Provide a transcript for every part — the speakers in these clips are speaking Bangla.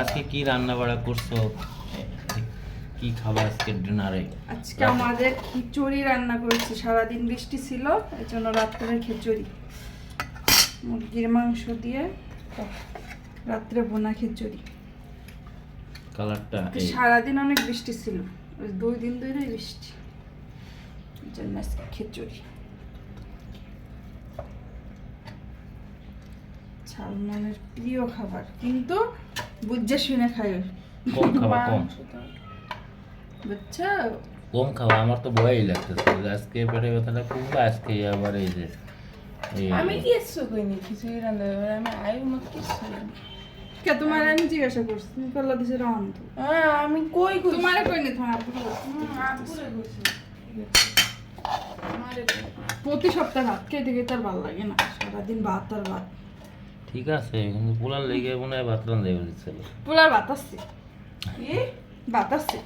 আজকে কি রান্না বাড়া করছ কি খাবার আজকে ডিনারে? আজকে আমাদের খিচুড়ি রান্না করেছি। সারাদিন বৃষ্টি ছিল এই জন্য রাত্রে খিচুড়ি। মুরগির মাংস দিয়ে রাত্রে বোনা খিচুড়ি। কালারটা এই সারাদিন অনেক বৃষ্টি ছিল। দুই দিন ধরে বৃষ্টি। এই জন্য আজকে খিচুড়ি। সালমানের প্রিয় খাবার। কিন্তু বুঝে শুনে খাই। কম খাওয়া কম। বুঝছ? কম খাওয়া আমার তো ভয়ই লাগতেছে। আজকে পেটে ব্যথাটা আজকে আবার এই যে আমি কি এসছো কইনি খিচুড়ি রান্না করে আমি আয়ু মত কিছু কে তোমার আমি জিজ্ঞাসা করছি তুমি কল্লা দিছে রান্ধ হ্যাঁ আমি কই কই তোমারে কইনি তোমার। আপুরে কইছি। প্রতি সপ্তাহে ভাত খেতে খেতে আর ভালো লাগে না। সারাদিন ভাত আর ভাত। ঠিক আছে কিন্তু পোলার লেগে মনে হয় ভাত রান্ধে বলেছিল পোলার ভাত আসছে। কি? ভাত আসছে?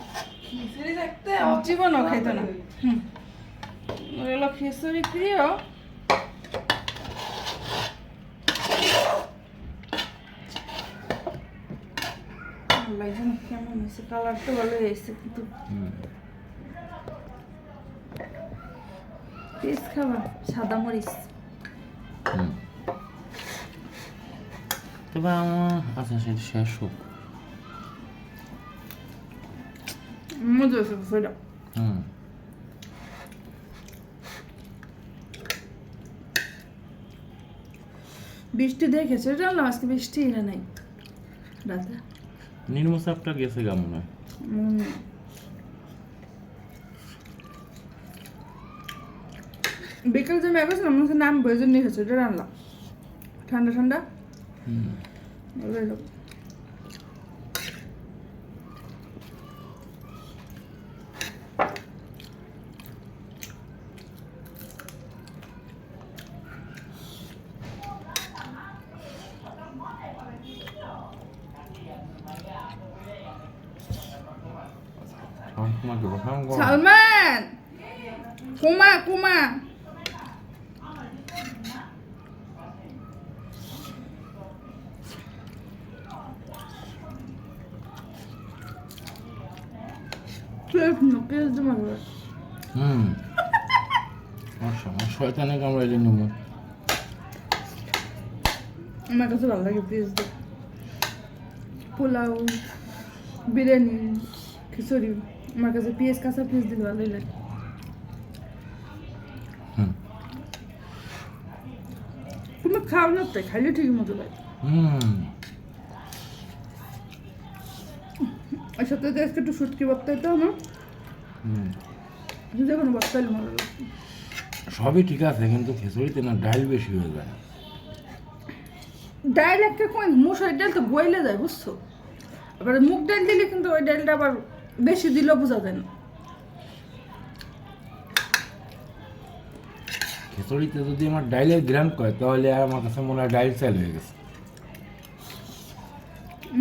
খিচুড়ি থাকতে জীবনও খাইতো না। ওগুলো খিচুড়ি প্রিয়। কেমন হয়েছে ভালো হয়েছে কিন্তু। সাদা মরিচ। হুম। তবে আমার আচ্ছা সেটা শেষ হোক। মজা হয়েছে সেটা। হুম। বৃষ্টি দেখেছে জানলাম আজকে বৃষ্টি এটা নাই? রাতে? নির্মচাপটা গেছে গা মনে হয়। বিকেল যে মেঘ ছিল মনে হচ্ছে নাম বইজন নিয়ে এটা রান্নাম ঠান্ডা ঠান্ডা? হুম। ভালোই লাগল। আমার তোমাকে বসাম গো। সালমান কুমা কুমা পেঁয়াজ না পেঁয়াজ দিয়ে ভালো লাগে। হুম সময় শয়তানে কামড়াইলে নেব আমার কাছে ভালো লাগে পেঁয়াজ দিয়ে পোলাও বিরিয়ানি খিচুড়ি আমার কাছে পেঁয়াজ কাঁচা পেঁয়াজ দিলে ভালোই লাগে তুমি খাও না তাই খাইলে ঠিক মতো লাগে হুম ওই সাথে তো আজকে একটু সুটকি বত্তা তো আমার। হুম। যে কোনো বত্তাইলে ভালো সবই ঠিক আছে কিন্তু খিচুড়িতে না ডাল বেশি হয়ে যায়। ডাল একটা কোন মশারি ডাল তো বইলে যায় বুঝছ? আবার মুগ ডাল দিলে কিন্তু ওই ডালটা আবার বেশি দিলেও বোঝা যায় না। খিচুড়িতে যদি আমার ডাইলের গ্রাম কয় তাহলে আমার কাছে মনে হয় ডাইল চাল হয়ে গেছে।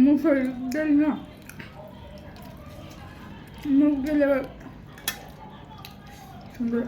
মশারি ডাল না। মুগ ডাল আবার সুন্দর